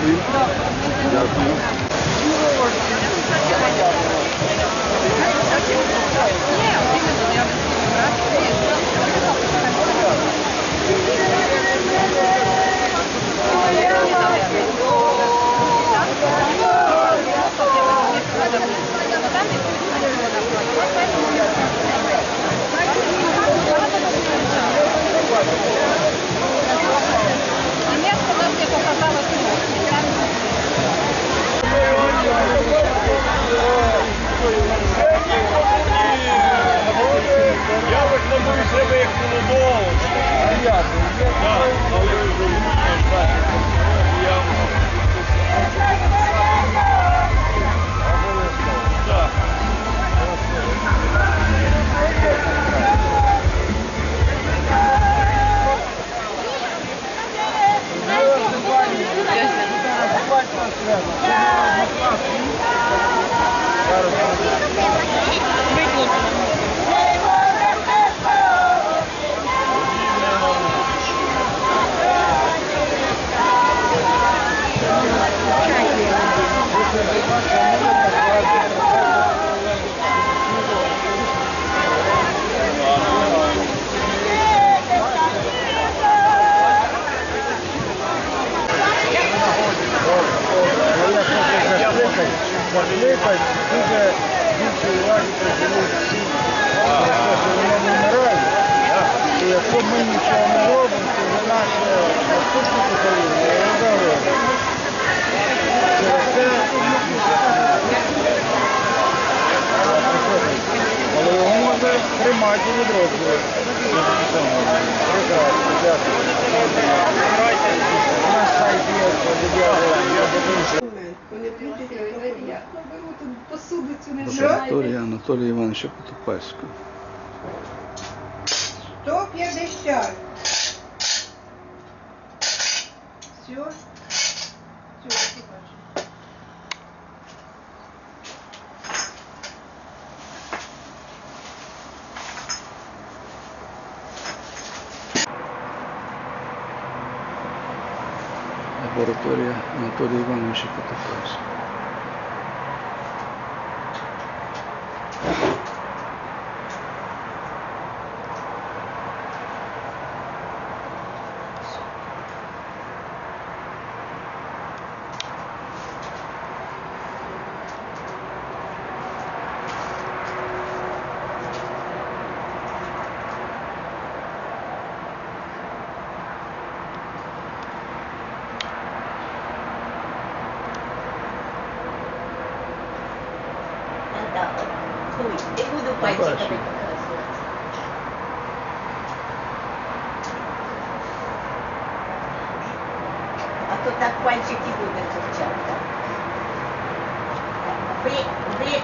Sí. Ya. Вони прийдуть, я беру тут посуду цю не Лабораторія Анатолія Івановича Потопальського. 150. Все. Все, Лабораторія Анатолія Івановича Потопальського. Да, Ой, не показувати. А то так пальчики будуть торчати. Ви, ви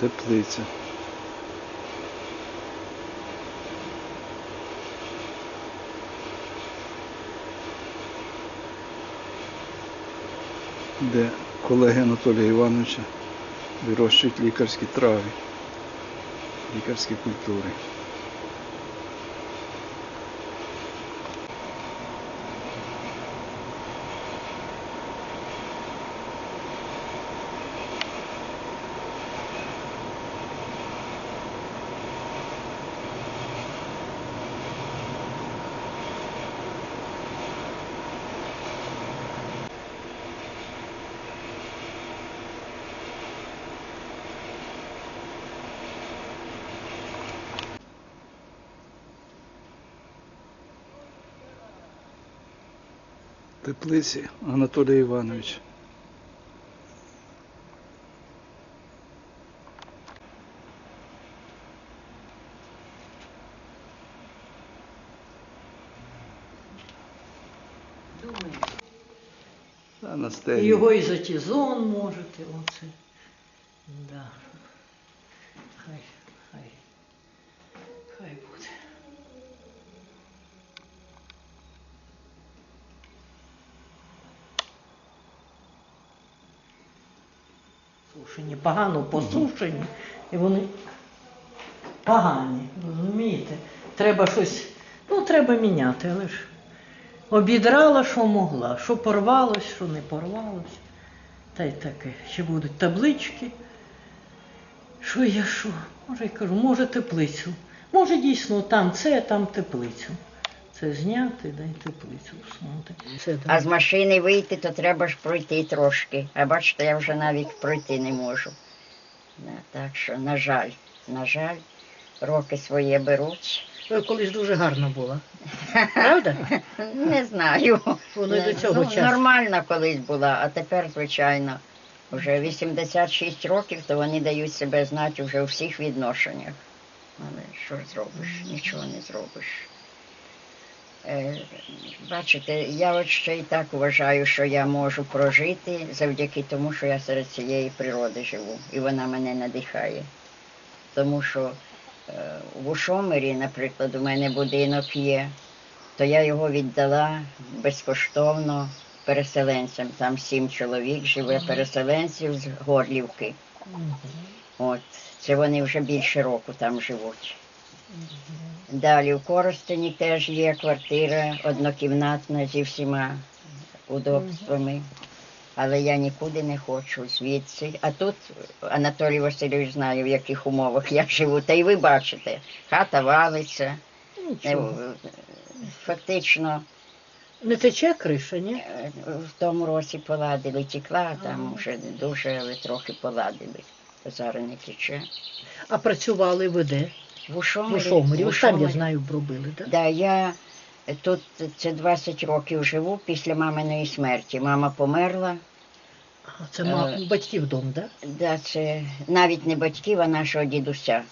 Теплиця. Де колеги Анатолія Івановича вирощують лікарські трави, лікарські культури. Теплиці Анатолій Іванович. думаю. Його і за тізон можете, оце. Да. Хай. Хай. Хай буде. Сушені, погано посушені, і вони погані, розумієте? Треба щось, ну треба міняти, але ж обідрала, що могла, що порвалось, що не порвалось. Та й таке. Ще будуть таблички. Що я що? Може, я кажу, може теплицю. Може дійсно там це, там теплицю. Це зняти, да й теплицю всунути. Це, А з машини вийти, то треба ж пройти трошки. А бачите, я вже навіть пройти не можу. Да, так що, на жаль, на жаль, роки своє беруть. Ви колись дуже гарна була. Правда? Не знаю. Воно й до цього ну, часу. Нормальна колись була, а тепер, звичайно, вже 86 років, то вони дають себе знати вже у всіх відношеннях. Але що ж зробиш? Нічого не зробиш. Е, бачите, я от ще й так вважаю, що я можу прожити завдяки тому, що я серед цієї природи живу, і вона мене надихає. Тому що е, в Ушомирі, наприклад, у мене будинок є, то я його віддала безкоштовно переселенцям. Там сім чоловік живе переселенців з Горлівки. От, це вони вже більше року там живуть. Далі в Коростені теж є квартира однокімнатна зі всіма удобствами. Але я нікуди не хочу звідси. А тут Анатолій Васильович знає, в яких умовах я живу. Та й ви бачите, хата валиться. Е, Нічого. Фактично Не тече криша, ні? е, в тому році поладили, текла, а там вже дуже, але трохи поладили. Зараз не тече. А працювали ви де? В В Ушомирі. Ушомирі. в Ось я знаю, обробили, так? Да, я тут це 20 років живу після маминої смерті. Мама померла. Це ма... Е. батьків дом, так? Да, це навіть не батьків, а нашого дідуся.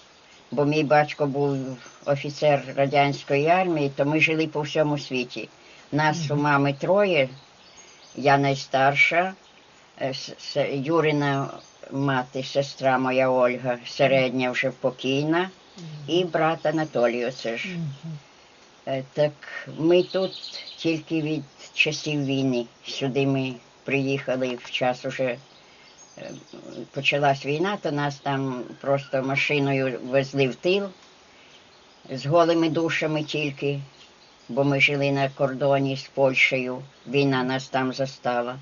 Бо мій батько був офіцер радянської армії, то ми жили по всьому світі. Нас у мами троє, я найстарша, е, Юрина мати, сестра моя Ольга, середня вже покійна, і брат Анатолій, оце ж. Е, Так ми тут тільки від часів війни. Сюди ми приїхали в час уже е, почалась війна, то нас там просто машиною везли в тил з голими душами тільки, бо ми жили на кордоні з Польщею. Війна нас там застала.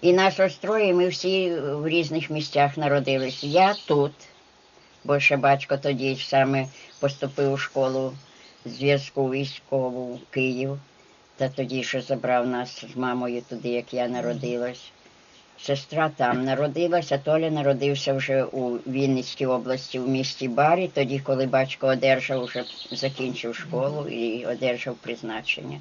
І нас ось троє, ми всі в різних місцях народились. Я тут, бо ще батько тоді саме поступив у школу зв'язку військову Київ. Та тоді ще забрав нас з мамою туди, як я народилась. Сестра там народилась, а Толя народився вже у Вінницькій області, в місті Барі, тоді, коли батько одержав, вже закінчив школу і одержав призначення.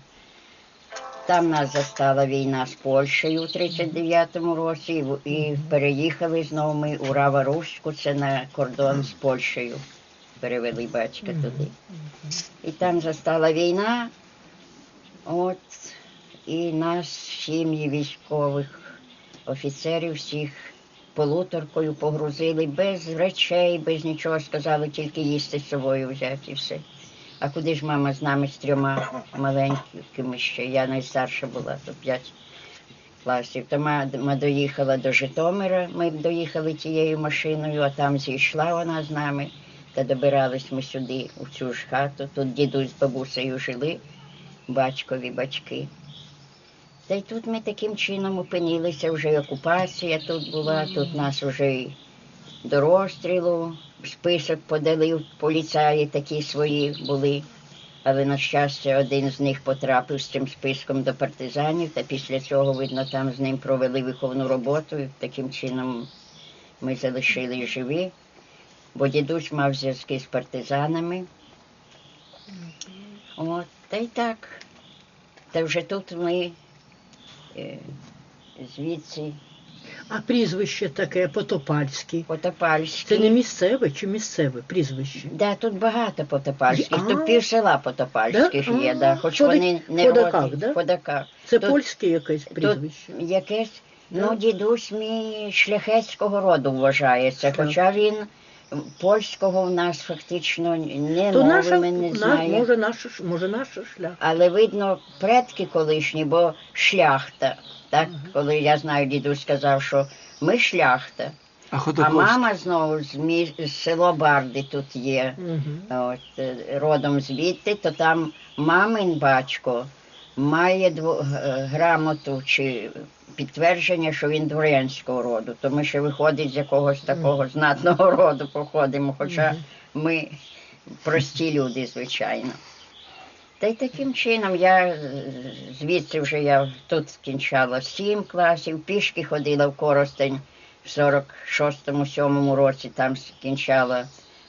Там нас застала війна з Польщею у 39-му році, і переїхали знову ми у Рава-Руську, це на кордон з Польщею. Перевели батька туди. І там застала війна, от, і нас, сім'ї військових офіцерів, всіх полуторкою погрузили без речей, без нічого, сказали, тільки їсти з собою взяти і все. А куди ж мама з нами з трьома маленькими ще? Я найстарша була, то п'ять класів. То мама доїхала до Житомира, ми доїхали тією машиною, а там зійшла вона з нами. Та добирались ми сюди, у цю ж хату. Тут дідусь з бабусею жили, батькові батьки. Та й тут ми таким чином опинилися, вже окупація тут була, тут нас вже до розстрілу, список подали поліцаї такі свої були. Але, на щастя, один з них потрапив з цим списком до партизанів, та після цього, видно, там з ним провели виховну роботу, і таким чином ми залишили живі, бо дідусь мав зв'язки з партизанами. От, та й так. Та вже тут ми е, звідси А прізвище таке Потопальський. Потопальський. Це не місцеве чи місцеве прізвище? Да, тут багато потопальських. А. Тут пів села потопальських Да? є, да. хоч вони не Ходаках, родні. да? Ходаках. Це Тут- польське якесь прізвище. якесь, Да? ну, дідусь мій шляхетського роду вважається, Так. хоча він Польського в нас фактично не То мови наша, ми не знаємо. може, наш, може наш шлях. Але видно, предки колишні, бо шляхта. Так, коли я знаю, дідусь сказав, що ми шляхта. А А мама знову з, мі... з село Барди тут є, Угу. от, е, родом звідти, то там мамин батько має дво... грамоту чи підтвердження, що він дворянського роду. То ми ще виходить з якогось такого знатного роду походимо, хоча ми прості люди, звичайно. Та й таким чином я звідси вже я тут скінчала сім класів, пішки ходила в Коростень в 46-7 році, там скінчала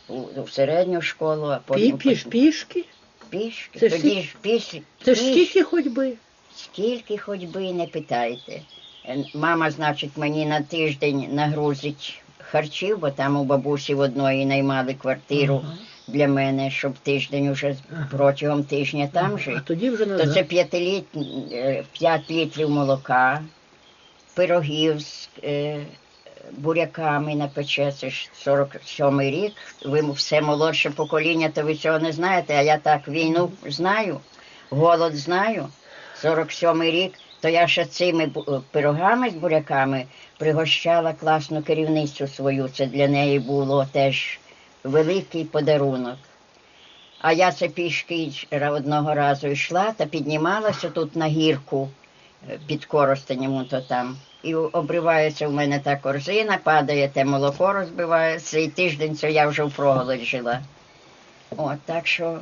у, у середню школу, а Пі, потім піш, пішки. пішки. Це ж Тоді ж піш, Це ж скільки ходьби. Скільки ходьби не питайте. Е, Мама, значить, мені на тиждень нагрузить харчів, бо там у бабусі в одної наймали квартиру Ага. для мене, щоб тиждень уже протягом тижня там А жити. тоді вже То назад. це 5 5 літрів молока, пирогів з е, буряками напече, це ж 47-й рік. Ви все молодше покоління, то ви цього не знаєте, а я так війну знаю, голод знаю. 47-й рік, то я ще цими пирогами з буряками пригощала класну керівницю свою. Це для неї було теж великий подарунок. А я це пішки одного разу йшла та піднімалася тут на гірку е, під коростенем, то там. І обривається в мене та корзина, падає те молоко, розбивається, і тиждень це я вже в проголодь жила. От, так що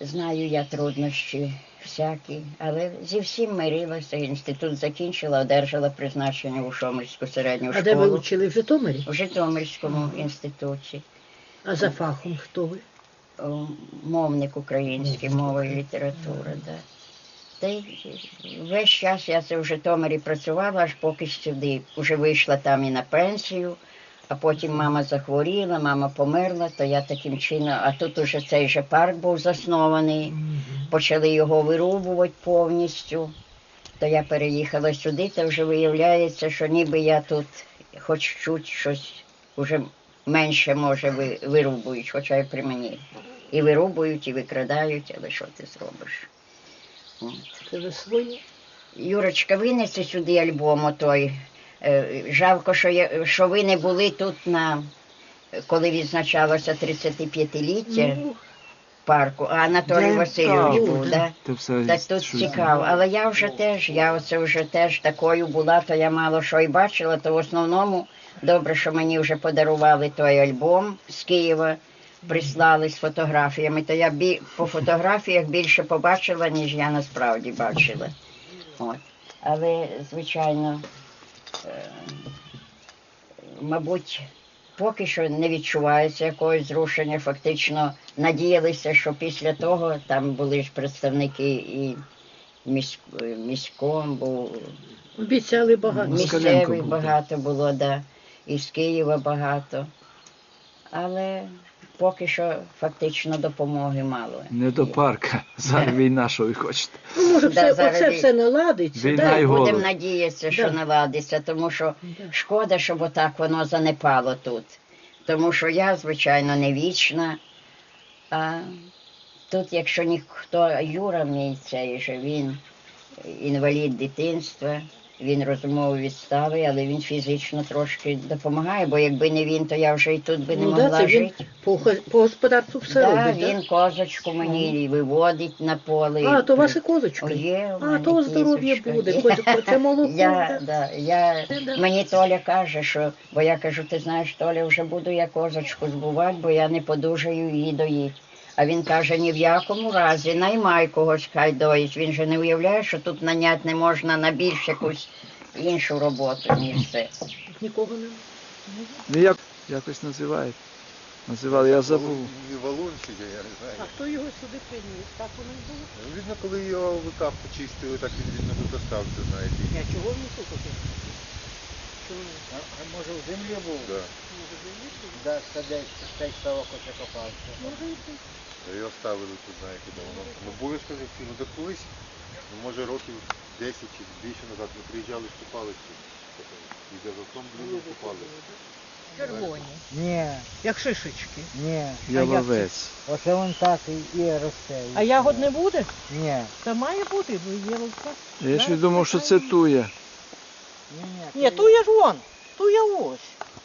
знаю я труднощі всякі, але зі всім мирилася. Інститут закінчила, одержала призначення у Шомельську середню А де ви вчили в Житомирі? в Житомирському інституті. А за фахом хто ви? Мовник український, мова і література. Да. Та й весь час я це в Житомирі працювала, аж поки сюди. Уже вийшла там і на пенсію, а потім мама захворіла, мама померла, то я таким чином, а тут уже цей же парк був заснований, почали його вирубувати повністю. То я переїхала сюди, то вже виявляється, що ніби я тут хоч чуть щось уже менше може ви- вирубують, хоча й при мені. І вирубують, і викрадають, але що ти зробиш? От. Юрочка, винеси сюди альбом отой. Е, Жалко, що, я, що ви не були тут на коли відзначалося 35-ліття Ну, парку, а Анатолій Да, Васильович був, да? Все Так тут чув. цікаво. Але я вже теж, я оце вже теж такою була, то я мало що й бачила, то в основному добре, що мені вже подарували той альбом з Києва, прислали з фотографіями, то я бі... по фотографіях більше побачила, ніж я насправді бачила. От. Але, звичайно, мабуть, поки що не відчувається якогось зрушення. Фактично надіялися, що після того там були ж представники і міськ... міськом, був Обіцяли багато. Місцевих багато було, да, і з Києва багато. Але поки що фактично допомоги мало. Не до парка. Зараз війна, що ви хочете. Ну, може, Да, все, зараз оце і- все наладиться. Війна і голод. Будемо надіятися, що Да. наладиться, тому що Да. шкода, щоб отак воно занепало тут. Тому що я, звичайно, не вічна. А тут, якщо ніхто, Юра мій цей же, він інвалід дитинства, він розумово відставий, але він фізично трошки допомагає, бо якби не він, то я вже і тут би не Ну, могла да, це він жити. по, по господарству все Да, робить. він козочку мені виводить на поле. А, то ваша козочка. Є, А, то здоров'я буде. Козочка, Це молоко. Я, да. да, я, Да. мені Толя каже, що, бо я кажу, ти знаєш, Толя, вже буду я козочку збувати, бо я не подужаю її доїть. А він каже, ні в якому разі, наймай когось хай доїть. Він же не уявляє, що тут нанять не можна на більш якусь іншу роботу, ніж це. Нікого не. Ну як якось називають. Називали, я забув. Не я не знаю. А хто його сюди приніс? Так воно й було. Ну, Видно, коли його викап почистили, так він видно тут остався, знаєте. Я чого він тут таке? Чому? А, а може в землі був? Да. Да, садечко, цей ставок оце копався. Його ставили тут, знаєте, давно. Ну обов'язково, ну так колись, ну може років 10 чи більше назад ми приїжджали, вступали тут. І за затом блін купали. Червоні, Ні, як шишечки. ні. Яловець. Оце він так і, і росте. А ягод не буде? Ні. Та має бути, бо є ловка. Я ж і думав, що це туя. Ні, Ні, ту я ж вон, ту я ось.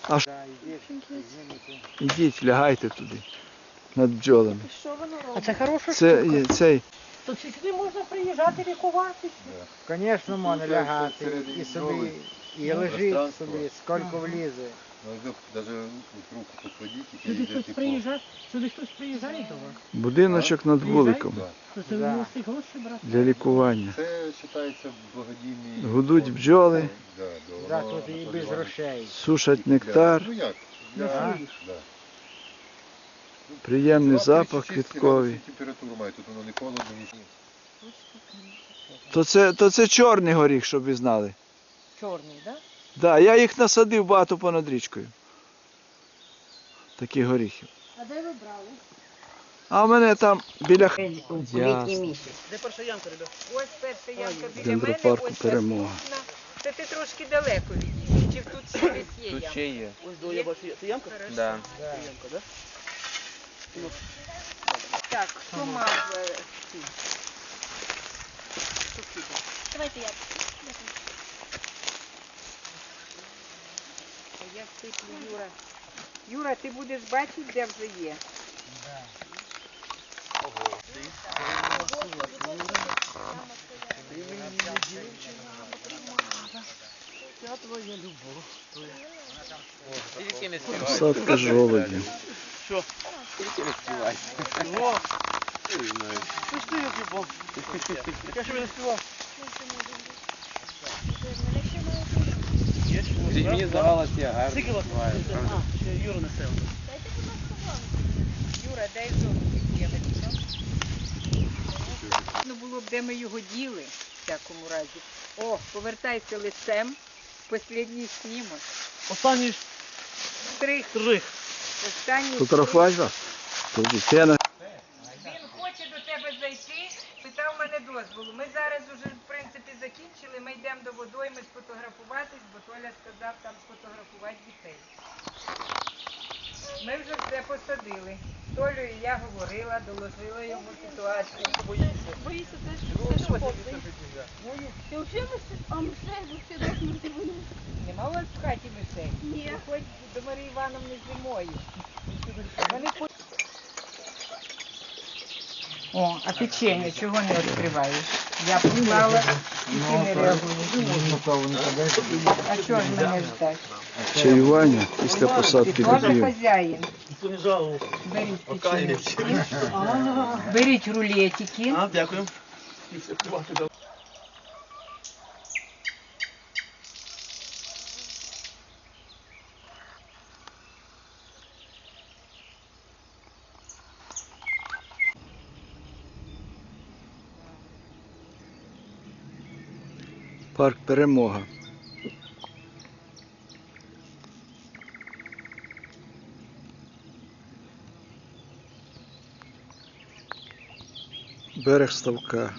Да, ідіть. Ідіть, лягайте туди. Над бджолами. А це хороша Це штука. є- цей. То сюди можна приїжджати лікуватися. Звісно, можна Ну, лягати і собі, і лежить Пространство. собі, скільки влізе. Ну, руку Сюди хтось приїжджає, сюди хтось приїжджає до вас. Будиночок над вуликом То це ви Да. мусите гроші брати. для лікування. Це вважається благодійний. Гудуть бджоли. Да, да, Так, от і без грошей. Сушать нектар, Ну як? Да. да. приємний запах квітковий. Температуру має, тут воно не холодно, ні. То це, то це чорний горіх, щоб ви знали. Чорний, так? Да, я їх насадив багато понад річкою. Таких горіхів. А де ви брали? А в мене там біля х- У літній місяць. Де перша ямка, ребят? Ось перша ямка біля Дендропарку мене, ось «Перемога». наступна. Це ти трошки далеко від Чи тут ще десь є ямка? є. Ось до я бачу, це ямка? Да. Це ямка, да? Так, хто мав е, ці? Хто кидав? Давайте я. А Я сиплю, Юра. Юра, ти будеш бачити, де вже є. Тільки не співай. посадка жолудів. Тільки не співай. Я ще не співав. Мені здавалося, я гарно. Юра несе. Юра, дай зовсім Ну було б, де ми його діли, в всякому разі. О, повертайся лицем. Послідній снімок. Останній Стрих. штрих. Останній це Він хоче до тебе зайти, питав мене дозволу. Ми зараз уже, в принципі, закінчили. Ми йдемо до водойми сфотографуватись, бо Толя сказав там сфотографувати дітей. Ми вже все посадили. З і я говорила, доложила йому ситуацію. Боїться теж, теж повний. Ти вже? А мишей взагалі до смерті вони. Нема у вас в хаті мишей? Ні. Виходь до Марії Івановни зимою. Вони О, а печенье чого не открываешь? Я поклала и ты не реагуєш. А чого ж мене ждать? чаювання після посадки. Ніхто не жалував. Беріть печенье. Беріть рулетики. А, дякую. Парк Перемога. Берег ставка.